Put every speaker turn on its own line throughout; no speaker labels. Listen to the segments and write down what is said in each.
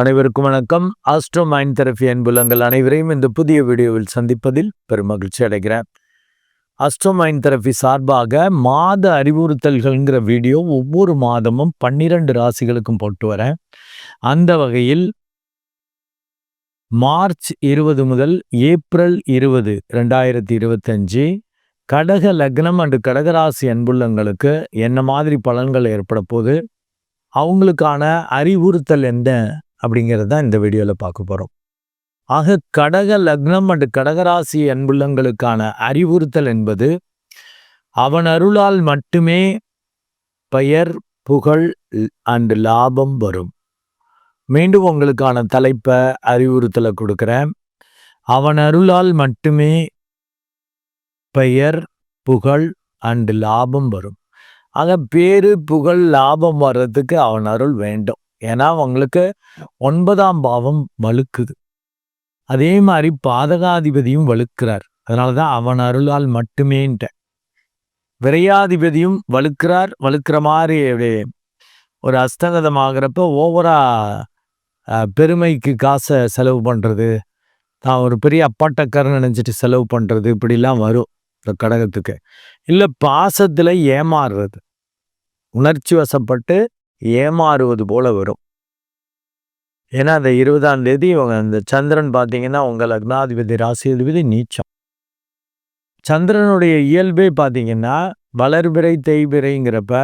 அனைவருக்கும் வணக்கம். Astro mind therapy அன்புலங்கள் அனைவரையும் இந்த புதிய வீடியோவில் சந்திப்பதில் பெருமகிழ்ச்சி அடைகிறேன். ஆஸ்ட்ரோ மைண்ட் தெரபி சார்பாக மாத அறிவுறுத்தல்கள்ங்கிற வீடியோ ஒவ்வொரு மாதமும் பன்னிரண்டு ராசிகளுக்கும் போட்டு வரேன். அந்த வகையில் மார்ச் இருபது முதல் ஏப்ரல் இருபது ரெண்டாயிரத்தி இருபத்தஞ்சு கடக லக்னம் அண்டு கடகராசி அன்புள்ளங்களுக்கு என்ன மாதிரி பலன்கள் ஏற்பட போகுது? அவங்களுக்கான அறிவுறுத்தல் என்ன? அப்படிங்கிறது தான் இந்த வீடியோவில் பார்க்க போகிறோம் ஆக கடக லக்னம் அண்டு கடகராசி அன்புள்ளங்களுக்கான அறிவுறுத்தல் என்பது அவன் அருளால் மட்டுமே பெயர் புகழ் அண்டு லாபம் வரும். மீண்டும் உங்களுக்கான தலைப்பை அறிவுறுத்தலை கொடுக்குறேன். அவன் அருளால் மட்டுமே பெயர் புகழ் அண்டு லாபம் வரும். ஆக பேரு புகழ் லாபம் வர்றதுக்கு அவன் அருள் வேண்டும். ஏன்னா அவங்களுக்கு ஒன்பதாம் பாவம் வலுக்குது. அதே மாதிரி பாதகாதிபதியும் வலுக்கிறார். அதனால தான் அவன் அருளால் மட்டுமேன்ட்ட விரையாதிபதியும் வலுக்கிறார். வலுக்கிற மாதிரி ஒரு அஸ்தகதமாகிறப்ப ஓவரா பெருமைக்கு காசை செலவு பண்ணுறது தான் ஒரு பெரிய அப்பாட்டக்காரன் நினச்சிட்டு செலவு பண்ணுறது இப்படிலாம் வரும் இந்த கடகத்துக்கு. இல்லை பாசத்தில் ஏமாறுறது. உணர்ச்சி வசப்பட்டு ஏமாறுவது போல வரும். ஏன்னா அந்த இருபதாம் தேதி இவங்க அந்த சந்திரன் பார்த்தீங்கன்னா உங்கள் லக்னாதிபதி ராசிபதி நீச்சம். சந்திரனுடைய இயல்பே பார்த்தீங்கன்னா வளர்பிறை தேய்பிறைங்கிறப்ப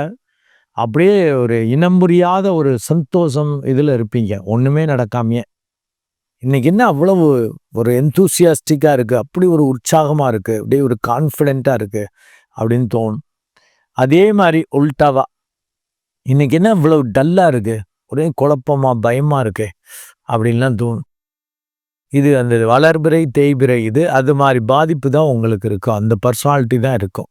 அப்படியே ஒரு இனம் புரியாத ஒரு சந்தோஷம் இதில் இருப்பீங்க. ஒன்றுமே நடக்காமையே. இன்றைக்கி என்ன அவ்வளவு ஒரு என்தூசியாஸ்டிக்காக இருக்குது அப்படி ஒரு உற்சாகமாக இருக்குது அப்படியே ஒரு கான்ஃபிடெண்ட்டாக இருக்குது அப்படின்னு தோணும். அதே மாதிரி உல்டாவாக இன்னைக்கு என்ன இவ்வளவு டல்லாக இருக்கு? ஒரே குழப்பமாக பயமாக இருக்கு. அப்படின்லாம் தோணும். இது அந்த வளர்பிறை தேய்பிறை இது அது மாதிரி பாதிப்பு தான் உங்களுக்கு இருக்கும். அந்த பர்சனாலிட்டி தான் இருக்கும்.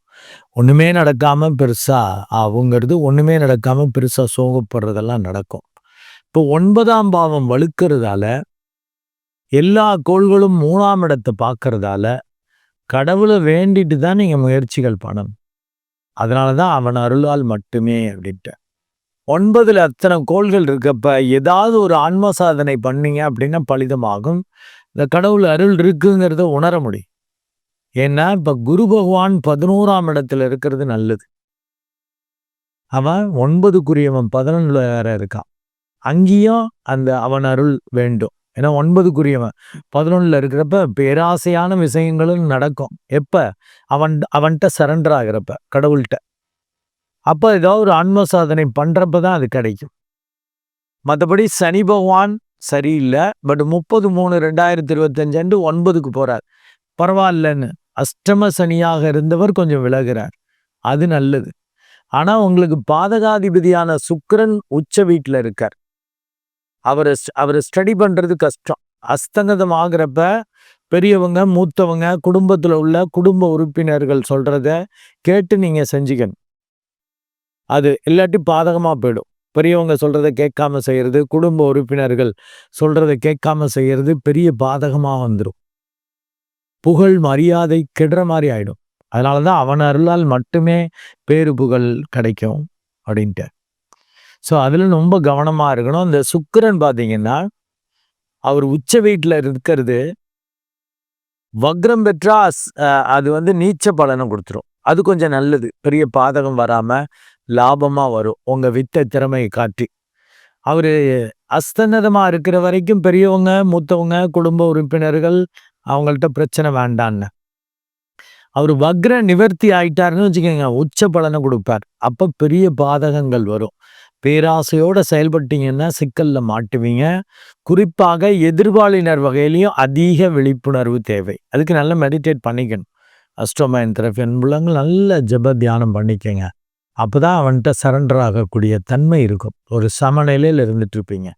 ஒன்றுமே நடக்காமல் பெருசாக அவங்கிறது ஒன்றுமே நடக்காமல் பெருசாக சோகப்படுறதெல்லாம் நடக்கும். இப்போ ஒன்பதாம் பாவம் வலுக்கிறதால எல்லா கோள்களும் மூணாம் இடத்தை பார்க்கறதால கடவுளை வேண்டிட்டு தான் நீங்கள் முயற்சிகள் பண்ணணும். அதனால தான் அவன் அருளால் மட்டுமே அப்படின்ட்டு. ஒன்பதில் அத்தனை கோள்கள் இருக்கப்ப ஏதாவது ஒரு ஆன்ம சாதனை பண்ணீங்க அப்படின்னா பலிதமாகும். இந்த கடவுள் அருள் இருக்குங்கிறத உணர முடியும். ஏன்னா இப்போ குரு பகவான் பதினோராம் இடத்துல இருக்கிறது நல்லது. அவன் ஒன்பதுக்குரியவன் பதினொன்னுல வேற இருக்கான். அங்கேயும் அந்த அவன் அருள் வேண்டும். ஏன்னா ஒன்பதுக்குரியவன் பதினொன்றில் இருக்கிறப்ப பேராசையான விஷயங்களும் நடக்கும். எப்போ? அவன் அவன்கிட்ட சரண்டர் ஆகிறப்ப கடவுள்கிட்ட. அப்போ ஏதோ ஒரு ஆன்ம சாதனை பண்ணுறப்ப தான் அது கிடைக்கும். மற்றபடி சனி பகவான் சரியில்லை பட் முப்பது மூணு ரெண்டாயிரத்தி இருபத்தஞ்சு ஒன்பதுக்கு போகிறார் பரவாயில்லன்னு அஷ்டம சனியாக இருந்தவர் கொஞ்சம் விலகிறார். அது நல்லது. ஆனால் உங்களுக்கு பாதகாதிபதியான சுக்கரன் உச்ச வீட்டில் இருக்கார். அவரை அவரை ஸ்டடி பண்ணுறது கஷ்டம். அஸ்தங்கதம் ஆகிறப்ப பெரியவங்க மூத்தவங்க குடும்பத்தில் உள்ள குடும்ப உறுப்பினர்கள் சொல்கிறத கேட்டு நீங்கள் செஞ்சுக்கணும். அது இல்லாட்டி பாதகமாக போயிடும். பெரியவங்க சொல்கிறத கேட்காம செய்கிறது குடும்ப உறுப்பினர்கள் சொல்கிறத கேட்காம செய்கிறது பெரிய பாதகமாக வந்துடும் புகழ் மரியாதை கெடுற மாதிரி ஆயிடும். அதனால தான் அவன் அருளால் மட்டுமே பேரு புகழ் கிடைக்கும் அப்படின்ட்டு. ஸோ அதில் ரொம்ப கவனமாக இருக்கணும். இந்த சுக்கரன் பார்த்தீங்கன்னா அவர் உச்ச வீட்டில் இருக்கிறது வக்ரம் பெற்றா அது வந்து நீச்ச பலனை கொடுத்துரும். அது கொஞ்சம் நல்லது. பெரிய பாதகம் வராமல் லாபமாக வரும். உங்கள் வித்த திறமையை காட்டி. அவர் அஸ்தநதமாக இருக்கிற வரைக்கும் பெரியவங்க மூத்தவங்க குடும்ப உறுப்பினர்கள் அவங்கள்ட்ட பிரச்சனை வேண்டான்னு. அவர் வக்ர நிவர்த்தி ஆயிட்டாருன்னு வச்சுக்கோங்க உச்ச பலனை கொடுப்பார். அப்போ பெரிய பாதகங்கள் வரும். பேராசையோடு செயல்பட்டீங்கன்னா சிக்கலில் மாட்டுவீங்க. குறிப்பாக எதிர்பாலினர் வகையிலையும் அதிக விழிப்புணர்வு தேவை. அதுக்கு நல்லா மெடிடேட் பண்ணிக்கணும். அஸ்டோமைன் தெரப்பி அன்புலங்கள் நல்ல ஜப தியானம் பண்ணிக்கங்க. அப்போ தான் அவன்கிட்ட சரண்டர் ஆகக்கூடிய தன்மை இருக்கும். ஒரு சமநிலையில் இருந்துட்டுருப்பீங்க.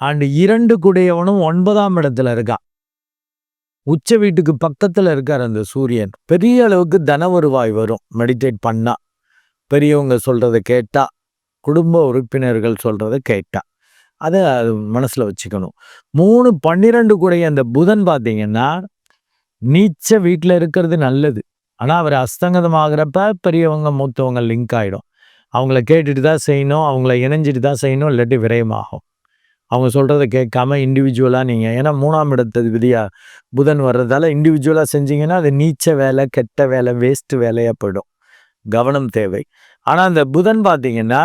அண்டு இரண்டு குடையவனும் ஒன்பதாம் இடத்துல இருக்கான். உச்ச வீட்டுக்கு பக்கத்தில் இருக்கார் அந்த சூரியன். பெரிய அளவுக்கு தன வருவாய் வரும். மெடிடேட் பண்ணால் பெரியவங்க சொல்கிறத கேட்டால் குடும்ப உறுப்பினர்கள் சொல்கிறத கேட்டால் அதை அது மனசில் வச்சுக்கணும். மூணு பன்னிரெண்டு கூடைய அந்த புதன் பார்த்தீங்கன்னா நீச்ச வீட்டில் இருக்கிறது நல்லது. ஆனால் அவர் அஸ்தங்கதமாகிறப்ப பெரியவங்க மூத்தவங்க லிங்க் ஆகிடும் அவங்கள கேட்டுட்டு தான் செய்யணும் அவங்கள இணைஞ்சிட்டு தான் செய்யணும் இல்லாட்டி விரயமாகும். அவங்க சொல்கிறத கேட்காம இண்டிவிஜுவலாக நீங்கள் ஏன்னா மூணாம் இடத்தது விதியாக புதன் வர்றதால இண்டிவிஜுவலாக செஞ்சீங்கன்னா அது நீச்ச வேலை கெட்ட வேலை வேஸ்ட்டு வேலையாக போயிடும். கவனம் தேவை. ஆனால் அந்த புதன் பார்த்தீங்கன்னா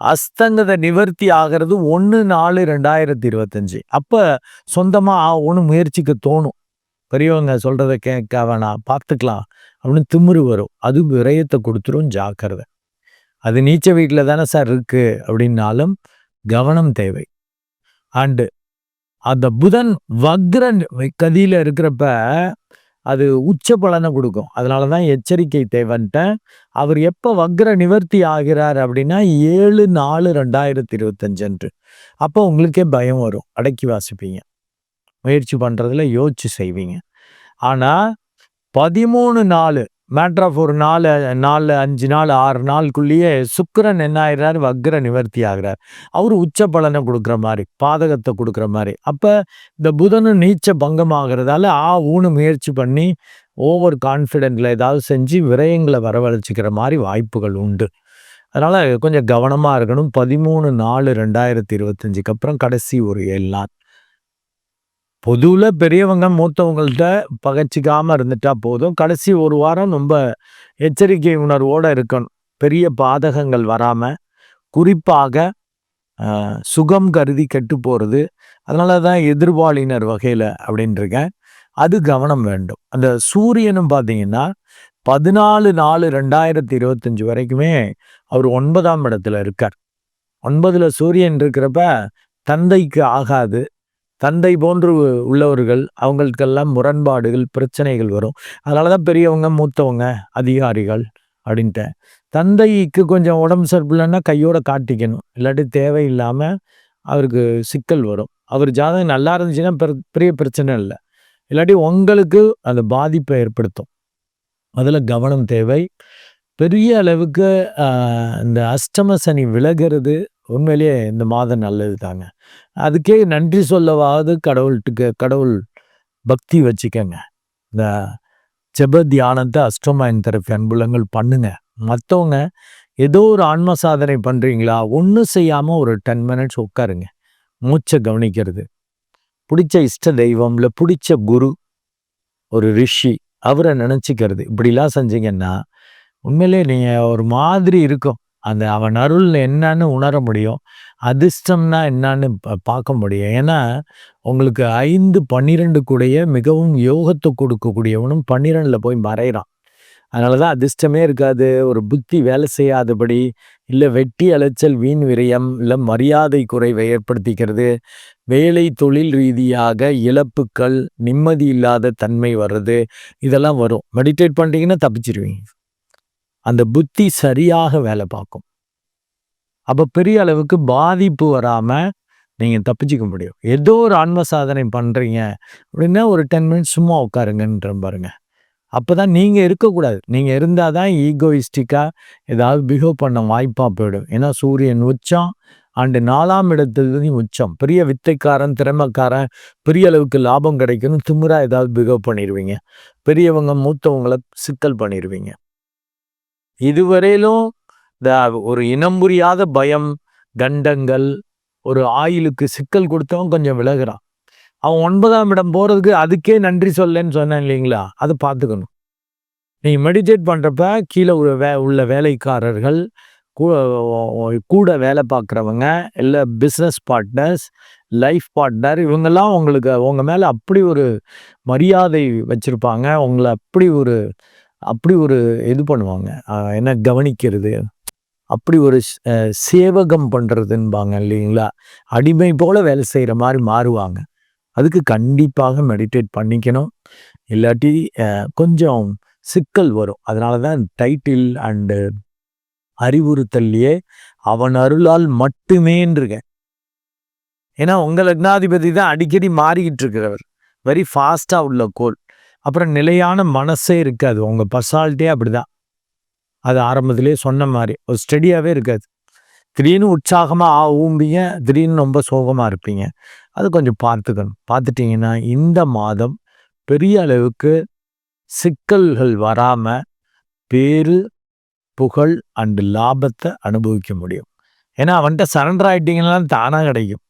அஸ்தங்கத நிவர்த்தி ஆகிறது ஒன்று நாலு ரெண்டாயிரத்தி இருபத்தஞ்சி. அப்போ சொந்தமாக ஒன்று முயற்சிக்க தோணும். பெரியவங்க சொல்கிறத கேட்க வேணாம் பார்த்துக்கலாம் அப்படின்னு திமுரு வரும். அது விரயத்தை கொடுத்துரும் ஜாக்கிரதை. அது நீச்ச வீட்டில் தானே சார் இருக்குது அப்படின்னாலும் கவனம் தேவை. அண்டு அந்த புதன் வக்ரன் கதியில் இருக்கிறப்ப அது உச்ச பலனை கொடுக்கும். அதனால தான் எச்சரிக்கை தேவன்ட்டேன். அவர் எப்போ வக்ர நிவர்த்தி ஆகிறார் அப்படின்னா ஏழு நாலு ரெண்டாயிரத்தி இருபத்தஞ்சன்று அப்போ உங்களுக்கே பயம் வரும். அடக்கி வாசிப்பீங்க. முயற்சி பண்ணுறதுல யோசிச்சு செய்வீங்க. ஆனால் பதிமூணு நாள் மேட்ரு ஆஃப் ஒரு நாலு நாலு அஞ்சு நாள் ஆறு நாளுக்குள்ளேயே சுக்கரன் என்ன ஆகிறார் வக்ர நிவர்த்தி ஆகிறார். அவர் உச்ச பலனை கொடுக்குற மாதிரி பாதகத்தை கொடுக்குற மாதிரி. அப்போ இந்த புதனும் நீச்ச பங்கம் ஆகிறதால ஆ ஊனு முயற்சி பண்ணி ஓவர் கான்ஃபிடென்ட்ல ஏதாவது செஞ்சு விரயங்களை வரவழைச்சிக்கிற மாதிரி வாய்ப்புகள் உண்டு. அதனால் கொஞ்சம் கவனமாக இருக்கணும். பதிமூணு நாலு ரெண்டாயிரத்தி இருபத்தஞ்சுக்கு அப்புறம் கடைசி ஒரு ஏழு நாள். பொதுவில் பெரியவங்க மூத்தவங்கள்ட்ட பகச்சிக்காமல் இருந்துட்டா போதும். கடைசி ஒரு வாரம் ரொம்ப எச்சரிக்கை உணர்வோடு இருக்கணும். பெரிய பாதகங்கள் வராமல் குறிப்பாக சுகம் கருதி கெட்டு போகிறது அதனால தான் எதிர்பாலினர் வகையில் அப்படின்றிருக்கேன் அது கவனம் வேண்டும். அந்த சூரியனும் பார்த்தீங்கன்னா பதினாலு நாலு ரெண்டாயிரத்தி இருபத்தஞ்சி வரைக்குமே அவர் ஒன்பதாம் இடத்துல இருக்கார். ஒன்பதில் சூரியன் இருக்கிறப்ப தந்தைக்கு ஆகாது. தந்தை போன்று உள்ளவர்கள் அவங்களுக்கெல்லாம் முரண்பாடுகள் பிரச்சனைகள் வரும். அதனால தான் பெரியவங்க மூத்தவங்க அதிகாரிகள் அப்படின்ட்டு தந்தைக்கு கொஞ்சம் உடம்பு சரியில்லைன்னா கையோட காட்டிக்கணும். இல்லாட்டி தேவையில்லாமல் அவருக்கு சிக்கல் வரும். அவர் ஜாதகம் நல்லா இருந்துச்சுன்னா பெரிய பிரச்சனை இல்லை. இல்லாட்டி உங்களுக்கு அந்த பாதிப்பை ஏற்படுத்தும். அதில் கவனம் தேவை. பெரிய அளவுக்கு இந்த அஷ்டம சனி விலகிறது உண்மையிலேயே இந்த மாதம் நல்லது தாங்க. அதுக்கே நன்றி சொல்லவாவது கடவுள்கிட்ட கடவுள் பக்தி வச்சுக்கங்க. இந்த ஜெப தியானத்தை அஷ்டமாயின் தரப்பி அன்புலங்கள் பண்ணுங்க. மற்றவங்க ஏதோ ஒரு ஆன்ம சாதனை பண்ணுறீங்களா ஒன்றும் செய்யாமல் ஒரு டென் மினிட்ஸ் உட்காருங்க. மூச்சை கவனிக்கிறது. பிடிச்ச இஷ்ட தெய்வம் இல்லை பிடிச்ச குரு ஒரு ரிஷி அவரை நினச்சிக்கிறது. இப்படிலாம் செஞ்சீங்கன்னா உண்மையிலே நீங்கள் ஒரு மாதிரி இருக்கும். அந்த அவன் அருள் என்னன்னு உணர முடியும். அதிர்ஷ்டம்னா என்னன்னு பார்க்க முடியும். ஏன்னா உங்களுக்கு ஐந்து பன்னிரெண்டு கூடைய மிகவும் யோகத்தை கொடுக்கக்கூடியவனும் பன்னிரெண்டில் போய் மறைகிறான் அதனால தான் அதிர்ஷ்டமே இருக்காது. ஒரு புத்தி வேலை செய்யாதபடி இல்லை வெட்டி அலைச்சல் வீண் விரயம் இல்லை மரியாதை குறைவை ஏற்படுத்திக்கிறது. வேலை தொழில் ரீதியாக இழப்புக்கள் நிம்மதி இல்லாத தன்மை வர்றது இதெல்லாம் வரும். மெடிடேட் பண்ணிட்டீங்கன்னா தப்பிச்சிருவீங்க. அந்த புத்தி சரியாக வேலை பார்க்கும். அப்போ பெரிய அளவுக்கு பாதிப்பு வராமல் நீங்கள் தப்பிச்சிக்க முடியும். ஏதோ ஒரு ஆன்ம சாதனை பண்ணுறீங்க அப்படின்னா ஒரு டென் மினிட்ஸ் சும்மா உட்காருங்கன்ற பாருங்க. அப்போ தான் நீங்கள் இருக்கக்கூடாது. நீங்கள் இருந்தால் தான் ஈகோயிஸ்டிக்காக ஏதாவது பிஹேவ் பண்ண வாய்ப்பாக போயிடும். ஏன்னா சூரியன் உச்சம் அண்டு நாலாம் இடத்துலையும் உச்சம். பெரிய வித்தைக்காரன் திறமைக்காரன் பெரிய அளவுக்கு லாபம் கிடைக்கணும் திமுறாக ஏதாவது பிஹேவ் பண்ணிடுவீங்க. பெரியவங்க மூத்தவங்களை சிக்கல் பண்ணிடுவீங்க. இதுவரையிலும் இந்த ஒரு இனம் புரியாத பயம் கண்டங்கள் ஒரு ஆயிலுக்கு சிக்கல் கொடுத்தவன் கொஞ்சம் விலகிறான். அவன் ஒன்பதாம் இடம் போகிறதுக்கு அதுக்கே நன்றி சொல்லன்னு சொன்னேன் இல்லைங்களா? அதை பார்த்துக்கணும். நீ மெடிடேட் பண்ணுறப்ப கீழே ஒரு வே உள்ள வேலைக்காரர்கள் கூட வேலை பார்க்குறவங்க இல்லை பிஸ்னஸ் பார்ட்னர்ஸ் லைஃப் பார்ட்னர் இவங்கெல்லாம் உங்களுக்கு உங்கள் மேலே அப்படி ஒரு மரியாதை வச்சுருப்பாங்க. உங்களை அப்படி ஒரு அப்படி ஒரு இது பண்ணுவாங்க. என்ன கவனிக்கிறது? அப்படி ஒரு சேவகம் பண்ணுறதுன்பாங்க இல்லைங்களா? அடிமை போல் வேலை செய்கிற மாதிரி மாறுவாங்க. அதுக்கு கண்டிப்பாக மெடிடேட் பண்ணிக்கணும். இல்லாட்டி கொஞ்சம் சிக்கல் வரும். அதனால தான் டைட்டில் அண்டு அறிவுறுத்தல்லையே அவன் அருளால் மட்டுமேன்றுங்க ஏன்னா உங்கள் லக்னாதிபதி தான் அடிக்கடி மாறிக்கிட்டு இருக்கிறவர். வெரி ஃபாஸ்ட்டாக உள்ள கோல் அப்புறம் நிலையான மனசே இருக்காது. உங்கள் பர்சனாலிட்டியே அப்படி தான் அது ஆரம்பத்திலே சொன்ன மாதிரி. ஒரு ஸ்டெடியாகவே இருக்காது. திடீர்னு உற்சாகமாக ஆ ஊம்பிங்க. திடீர்னு ரொம்ப சோகமாக இருப்பீங்க. அது கொஞ்சம் பார்த்துக்கணும். பார்த்துட்டிங்கன்னா இந்த மாதம் பெரிய அளவுக்கு சிக்கல்கள் வராமல் பேரு புகழ் அண்டு லாபத்தை அனுபவிக்க முடியும். ஏன்னா அவன்கிட்ட சரண்டர் ஆகிட்டிங்கன்னா தானாக கிடைக்கும்.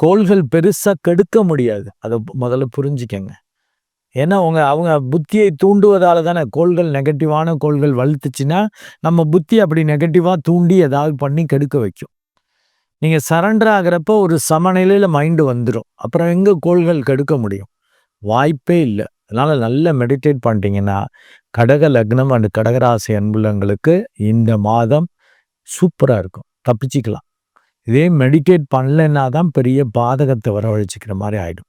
கோள்கள் பெருசாக கெடுக்க முடியாது. அதை முதல்ல புரிஞ்சுக்கங்க. ஏன்னா அவங்க அவங்க புத்தியை தூண்டுவதால் தானே கோள்கள் நெகட்டிவான கோள்கள் வலுத்துச்சுன்னா நம்ம புத்தி அப்படி நெகட்டிவாக தூண்டி ஏதாவது பண்ணி கெடுக்க வைக்கும். நீங்கள் சரண்டர் ஆகிறப்போ ஒரு சமநிலையில் மைண்டு வந்துடும் அப்புறம் எங்கே கோள்கள் கெடுக்க முடியும்? வாய்ப்பே இல்லை. அதனால் நல்ல மெடிடேட் பண்ணிட்டீங்கன்னா கடக லக்னம் அண்டு கடகராசி அன்புள்ளங்களுக்கு இந்த மாதம் சூப்பராக இருக்கும். தப்பிச்சிக்கலாம். இதே மெடிடேட் பண்ணலைன்னா தான் பெரிய பாதகத்தை வரவழைச்சிக்கிற மாதிரி ஆகிடும்